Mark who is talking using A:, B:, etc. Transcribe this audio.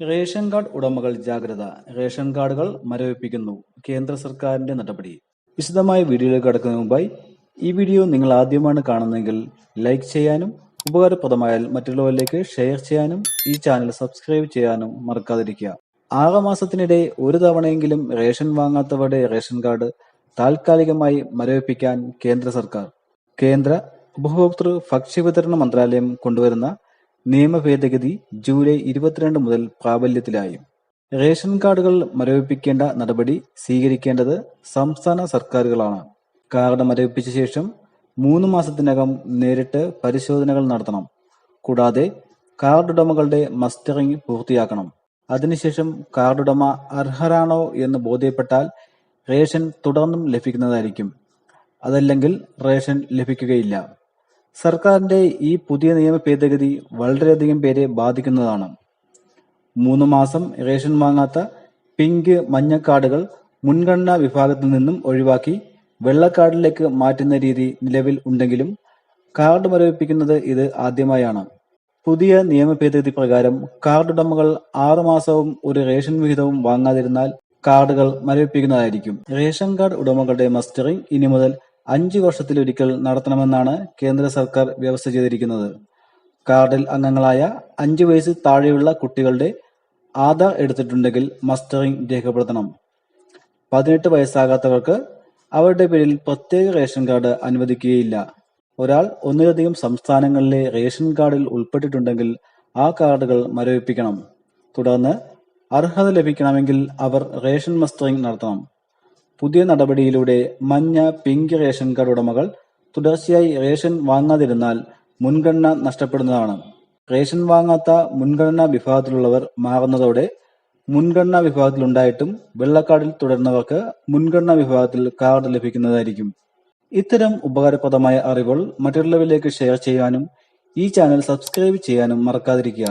A: Ration card ഉടമകൾ ജാഗ്രത. Ration കാർഡുകൾ മരവിപ്പിക്കുന്നു. കേന്ദ്ര സർക്കാരിന്റെ നടപടി. വിശദമായ വീഡിയോയിലേക്ക് കടക്കുന്നതിന് മുമ്പായി ഈ വീഡിയോ നിങ്ങൾ ആദ്യമാണ് കാണുന്നതെങ്കിൽ ലൈക്ക് ചെയ്യാനും ഉപകാരപ്രദമായാൽ മറ്റുള്ളവരിലേക്ക് ഷെയർ ചെയ്യാനും ഈ ചാനൽ സബ്സ്ക്രൈബ് ചെയ്യാനും മറക്കാതിരിക്കുക. ആറ് മാസത്തിനിടെ ഒരു തവണയെങ്കിലും റേഷൻ വാങ്ങാത്തവരുടെ റേഷൻ കാർഡ് താൽക്കാലികമായി മരവിപ്പിക്കാൻ കേന്ദ്ര സർക്കാർ. കേന്ദ്ര ഉപഭോക്തൃ ഭക്ഷ്യവിതരണ മന്ത്രാലയം കൊണ്ടുവരുന്ന നിയമ ഭേദഗതി ജൂലൈ ഇരുപത്തിരണ്ട് മുതൽ പ്രാബല്യത്തിലായി. റേഷൻ കാർഡുകൾ മരവിപ്പിക്കേണ്ട നടപടി സ്വീകരിക്കേണ്ടത് സംസ്ഥാന സർക്കാരുകളാണ്. കാർഡ് മരവിപ്പിച്ച ശേഷം മൂന്ന് മാസത്തിനകം നേരിട്ട് പരിശോധനകൾ നടത്തണം. കൂടാതെ കാർഡ് ഉടമകളുടെ മസ്റ്ററിംഗ് പൂർത്തിയാക്കണം. അതിനുശേഷം കാർഡ് ഉടമ അർഹരാണോ എന്ന് ബോധ്യപ്പെട്ടാൽ റേഷൻ തുടർന്നും ലഭിക്കുന്നതായിരിക്കും. അതല്ലെങ്കിൽ റേഷൻ ലഭിക്കുകയില്ല. സർക്കാരിന്റെ ഈ പുതിയ നിയമ ഭേദഗതി വളരെയധികം പേരെ ബാധിക്കുന്നതാണ്. മൂന്ന് മാസം റേഷൻ വാങ്ങാത്ത പിങ്ക് മഞ്ഞ കാർഡുകൾ മുൻഗണനാ വിഭാഗത്തിൽ നിന്നും ഒഴിവാക്കി വെള്ളക്കാർഡിലേക്ക് മാറ്റുന്ന രീതി നിലവിൽ ഉണ്ടെങ്കിലും കാർഡ് മരവിപ്പിക്കുന്നത് ഇത് ആദ്യമായാണ്. പുതിയ നിയമ ഭേദഗതി പ്രകാരം കാർഡ് ഉടമകൾ ആറുമാസവും ഒരു റേഷൻ വിഹിതവും വാങ്ങാതിരുന്നാൽ കാർഡുകൾ മരവിപ്പിക്കുന്നതായിരിക്കും. റേഷൻ കാർഡ് ഉടമകളുടെ മസ്റ്ററിംഗ് ഇനി മുതൽ അഞ്ച് വർഷത്തിലൊരിക്കൽ നടത്തണമെന്നാണ് കേന്ദ്ര സർക്കാർ വ്യവസ്ഥ ചെയ്തിരിക്കുന്നത്. കാർഡിൽ അംഗങ്ങളായ അഞ്ചു വയസ്സ് താഴെയുള്ള കുട്ടികളുടെ ആധാർ എടുത്തിട്ടുണ്ടെങ്കിൽ മസ്റ്ററിംഗ് രേഖപ്പെടുത്തണം. പതിനെട്ട് വയസ്സാകാത്തവർക്ക് അവരുടെ പേരിൽ പ്രത്യേക റേഷൻ കാർഡ് അനുവദിക്കുകയില്ല. ഒരാൾ ഒന്നിലധികം സംസ്ഥാനങ്ങളിലെ റേഷൻ കാർഡിൽ ഉൾപ്പെട്ടിട്ടുണ്ടെങ്കിൽ ആ കാർഡുകൾ മരവിപ്പിക്കണം. തുടർന്ന് അർഹത ലഭിക്കണമെങ്കിൽ അവർ റേഷൻ മസ്റ്ററിംഗ് നടത്തണം. പുതിയ നടപടിയിലൂടെ മഞ്ഞ പിങ്ക് റേഷൻ കാർഡ് ഉടമകൾ തുടർച്ചയായി റേഷൻ വാങ്ങാതിരുന്നാൽ മുൻഗണന നഷ്ടപ്പെടുന്നതാണ്. റേഷൻ വാങ്ങാത്ത മുൻഗണനാ വിഭാഗത്തിലുള്ളവർ മാറുന്നതോടെ മുൻഗണനാ വിഭാഗത്തിലുണ്ടായിട്ടും വെള്ളക്കാർഡിൽ തുടരുന്നവർക്ക് മുൻഗണനാ വിഭാഗത്തിൽ കാർഡ് ലഭിക്കുന്നതായിരിക്കും. ഇത്തരം ഉപകാരപ്രദമായ അറിവുകൾ മറ്റുള്ളവരിലേക്ക് ഷെയർ ചെയ്യാനും ഈ ചാനൽ സബ്സ്ക്രൈബ് ചെയ്യാനും മറക്കാതിരിക്കുക.